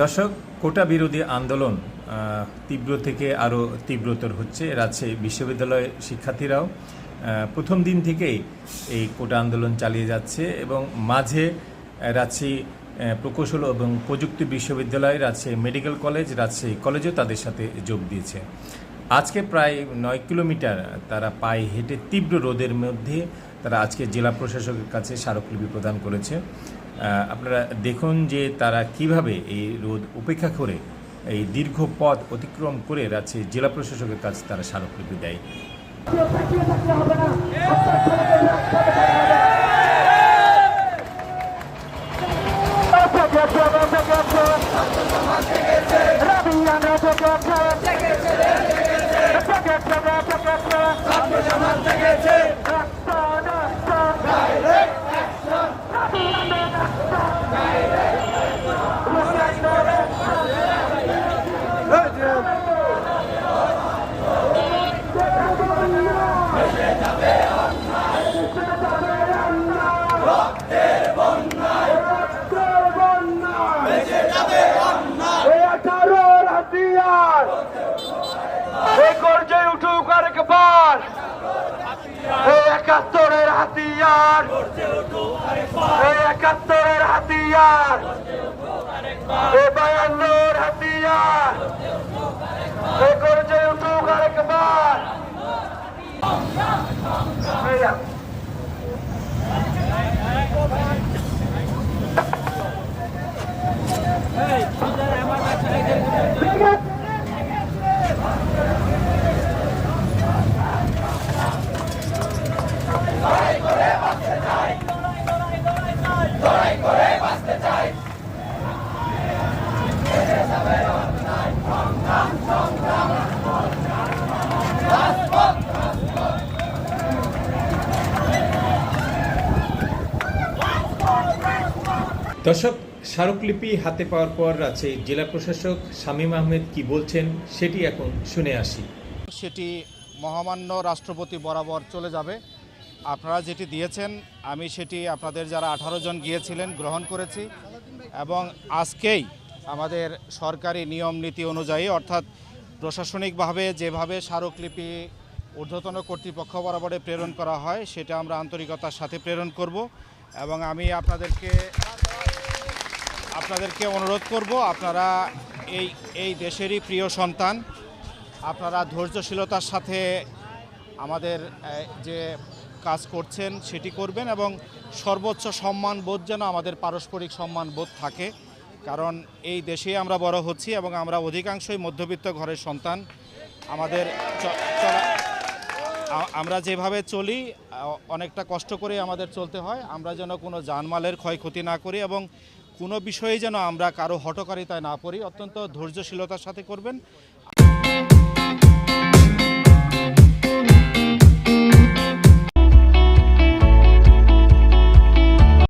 দর্শক, কোটা বিরোধী আন্দোলন তীব্র থেকে আরও তীব্রতর হচ্ছে রাজশাহী বিশ্ববিদ্যালয়ের শিক্ষার্থীরাও। প্রথম দিন থেকেই এই কোটা আন্দোলন চালিয়ে যাচ্ছে এবং মাঝে রাজশাহী প্রকৌশল এবং প্রযুক্তি বিশ্ববিদ্যালয়, রাজশাহী মেডিকেল কলেজ, রাজশাহী কলেজও তাদের সাথে যোগ দিয়েছে। আজকে প্রায় নয় কিলোমিটার তারা পায়ে হেঁটে তীব্র রোদের মধ্যে তারা আজকে জেলা প্রশাসকের কাছে স্মারকলিপি প্রদান করেছে। আপনারা দেখুন যে তারা কীভাবে এই রোদ উপেক্ষা করে এই দীর্ঘ পথ অতিক্রম করে রাজশাহী জেলা প্রশাসকের কাছে তারা স্মারকলিপি দেয়। আঠারোর হাতিয়ার এই গর্জে উঠুক আরেকবার এই একাত্তরের হাতিয়ার। একাত্তরের হাতিয়ার। এই বায়ান্নর হাতিয়ার। এই গর্জে দর্শক, স্মারকলিপি হাতে পাওয়ার পর রাজশাহী জেলা প্রশাসক শামীম আহমেদ কি বলছেন সেটি এখন শুনে আসি। সেটি মহামান্য রাষ্ট্রপতি বরাবর চলে যাবে। আপনারা যেটি দিয়েছেন, আমি সেটি আপনাদের যারা আঠারো জন গিয়েছিলেন গ্রহণ করেছি এবং আজকেই আমাদের সরকারি নিয়ম নীতি অনুযায়ী, অর্থাৎ প্রশাসনিকভাবে যেভাবে স্মারকলিপি ঊর্ধ্বতন কর্তৃপক্ষ বরাবরে প্রেরণ করা হয়, সেটা আমরা আন্তরিকতার সাথে প্রেরণ করব এবং আমি আপনাদেরকে আপনাদেরকে অনুরোধ করব, আপনারা এই এই দেশেরই প্রিয় সন্তান, আপনারা ধৈর্যশীলতার সাথে আমাদের যে কাজ করছেন সেটি করবেন এবং সর্বোচ্চ সম্মান বোধ যেন আমাদের পারস্পরিক সম্মান বোধ থাকে। কারণ এই দেশেই আমরা বড় হচ্ছি এবং আমরা অধিকাংশই মধ্যবিত্ত ঘরের সন্তান। আমাদের আমরা যেভাবে চলি অনেকটা কষ্ট করে আমাদের চলতে হয়। আমরা যেন কোনো জানমালের ক্ষয়ক্ষতি না করি এবং কোনো বিষয়ে যেন আমরা কারও হটকারিতায় না পড়ি অত্যন্ত ধৈর্যশীলতার সাথে করবেন।